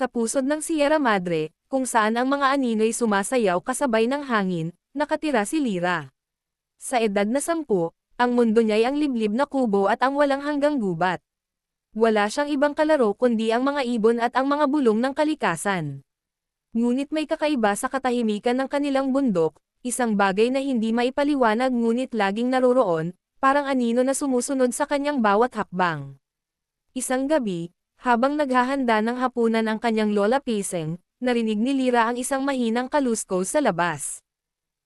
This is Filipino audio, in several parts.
Sa pusod ng Sierra Madre, kung saan ang mga anino'y sumasayaw kasabay ng hangin, nakatira si Lira. Sa edad na sampu, ang mundo niya'y ang liblib na kubo at ang walang hanggang gubat. Wala siyang ibang kalaro kundi ang mga ibon at ang mga bulong ng kalikasan. Ngunit may kakaiba sa katahimikan ng kanilang bundok, isang bagay na hindi maipaliwanag ngunit laging naroroon, parang anino na sumusunod sa kanyang bawat hakbang. Isang gabi, habang naghahanda ng hapunan ang kanyang lola Piseng, narinig ni Lira ang isang mahinang kalusko sa labas.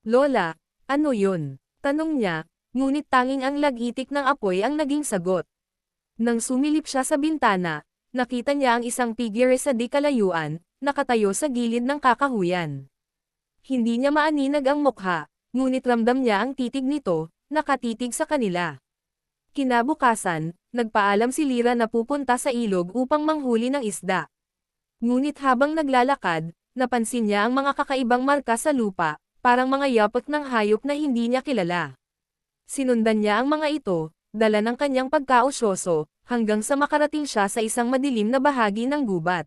Lola, ano yun? Tanong niya, ngunit tanging ang lagitik ng apoy ang naging sagot. Nang sumilip siya sa bintana, nakita niya ang isang figure sa di kalayuan, nakatayo sa gilid ng kakahuyan. Hindi niya maaninag ang mukha, ngunit ramdam niya ang titig nito, nakatitig sa kanila. Kinabukasan, nagpaalam si Lira na pupunta sa ilog upang manghuli ng isda. Ngunit habang naglalakad, napansin niya ang mga kakaibang marka sa lupa, parang mga yapak ng hayop na hindi niya kilala. Sinundan niya ang mga ito, dala ng kanyang pagkaosyoso, hanggang sa makarating siya sa isang madilim na bahagi ng gubat.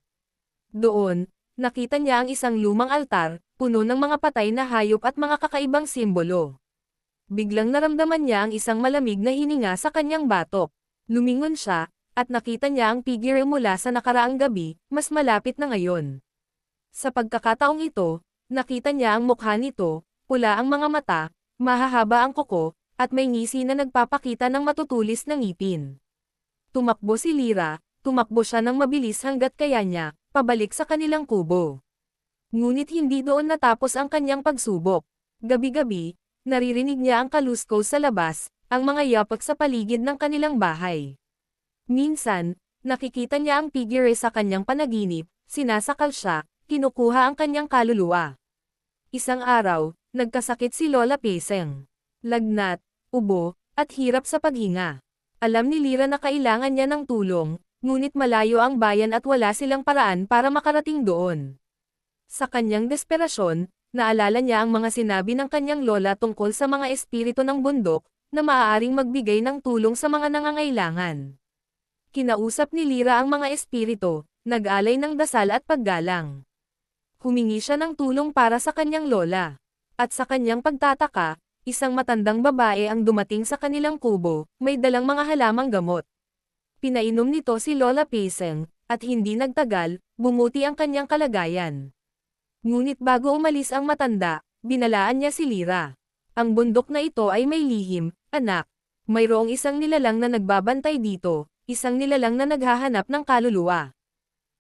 Doon, nakita niya ang isang lumang altar, puno ng mga patay na hayop at mga kakaibang simbolo. Biglang naramdaman niya ang isang malamig na hininga sa kanyang batok. Lumingon siya, at nakita niya ang figure mula sa nakaraang gabi, mas malapit na ngayon. Sa pagkakataong ito, nakita niya ang mukha nito, pula ang mga mata, mahahaba ang kuko, at may ngisi na nagpapakita ng matutulis na ngipin. Tumakbo si Lira, tumakbo siya ng mabilis hanggat kaya niya, pabalik sa kanilang kubo. Ngunit hindi doon natapos ang kanyang pagsubok. Gabi-gabi, naririnig niya ang kalusko sa labas, ang mga yapak sa paligid ng kanilang bahay. Minsan, nakikita niya ang figure sa kanyang panaginip, sinasakal siya, kinukuha ang kanyang kaluluwa. Isang araw, nagkasakit si Lola Peseng. Lagnat, ubo, at hirap sa paghinga. Alam ni Lira na kailangan niya ng tulong, ngunit malayo ang bayan at wala silang paraan para makarating doon. Sa kanyang desperasyon, naalala niya ang mga sinabi ng kanyang lola tungkol sa mga espiritu ng bundok, na maaaring magbigay ng tulong sa mga nangangailangan. Kinausap ni Lira ang mga espiritu, nag-alay ng dasal at paggalang. Humingi siya ng tulong para sa kanyang lola. At sa kanyang pagtataka, isang matandang babae ang dumating sa kanilang kubo, may dalang mga halamang gamot. Pinainom nito si Lola Peseng, at hindi nagtagal, bumuti ang kanyang kalagayan. Ngunit bago umalis ang matanda, binalaan niya si Lira. Ang bundok na ito ay may lihim, anak. Mayroong isang nilalang na nagbabantay dito, isang nilalang na naghahanap ng kaluluwa.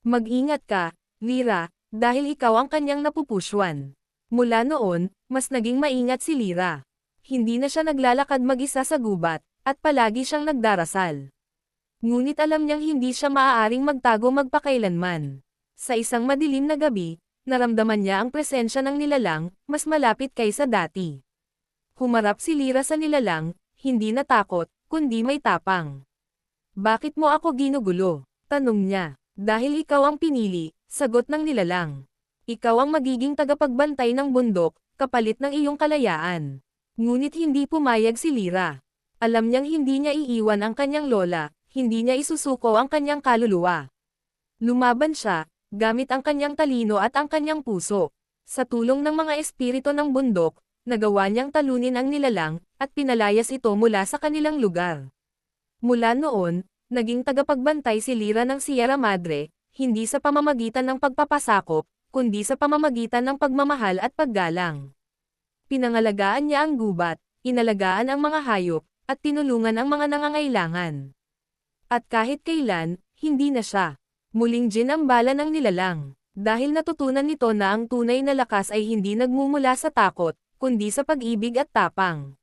Mag-ingat ka, Lira, dahil ikaw ang kanyang napupusywan. Mula noon, mas naging maingat si Lira hindi na siya naglalakad mag-isa sa gubat, at palagi siyang nagdarasal. Ngunit alam niyang hindi siya maaaring magtago magpakailanman. Sa isang madilim na gabi, naramdaman niya ang presensya ng nilalang, mas malapit kaysa dati. Humarap si Lira sa nilalang, hindi natakot, kundi may tapang. Bakit mo ako ginugulo? Tanong niya. Dahil ikaw ang pinili, sagot ng nilalang. Ikaw ang magiging tagapagbantay ng bundok, kapalit ng iyong kalayaan. Ngunit hindi pumayag si Lira. Alam niyang hindi niya iiwan ang kanyang lola, hindi niya isusuko ang kanyang kaluluwa. Lumaban siya, gamit ang kanyang talino at ang kanyang puso. Sa tulong ng mga espiritu ng bundok, nagawa niyang talunin ang nilalang, at pinalayas ito mula sa kanilang lugar. Mula noon, naging tagapagbantay si Lira ng Sierra Madre, hindi sa pamamagitan ng pagpapasakop, kundi sa pamamagitan ng pagmamahal at paggalang. Pinangalagaan niya ang gubat, inalagaan ang mga hayop, at tinulungan ang mga nangangailangan. At kahit kailan, hindi na siya. Muling ginambala ng nilalang. Dahil natutunan nito na ang tunay na lakas ay hindi nagmumula sa takot, kundi sa pag-ibig at tapang.